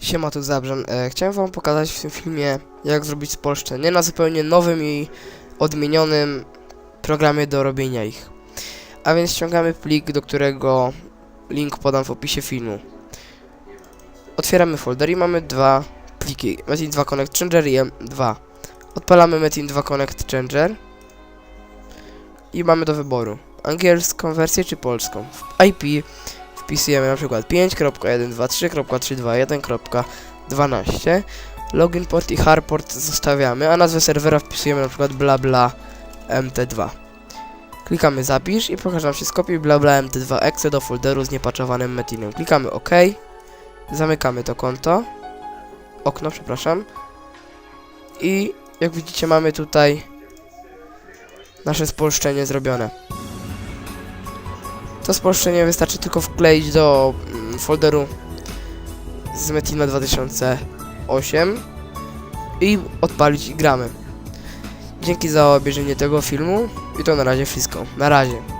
Siema, tu Zabrzan. E, chciałem wam pokazać w tym filmie, jak zrobić spolszczenie na zupełnie nowym i odmienionym programie do robienia ich. A więc ściągamy plik, do którego link podam w opisie filmu. Otwieramy folder i mamy dwa pliki. Metin 2 Connect Changer i M2. Odpalamy Metin 2 Connect Changer i mamy do wyboru angielską wersję czy polską. W IP wpisujemy na przykład 5.123.321.12 Login port i hardport zostawiamy, a nazwę serwera wpisujemy na przykład bla bla mt2 Klikamy zapisz i pokaże nam się skopiuj bla bla mt2 exe do folderu z niepatchowanym metinem. Klikamy OK, zamykamy to konto, okno, przepraszam. I jak widzicie mamy tutaj nasze spolszczenie zrobione. To spolszczenie wystarczy tylko wkleić do mm, folderu z Metina 2008 i odpalić i gramy. Dzięki za obejrzenie tego filmu i to na razie wszystko. Na razie.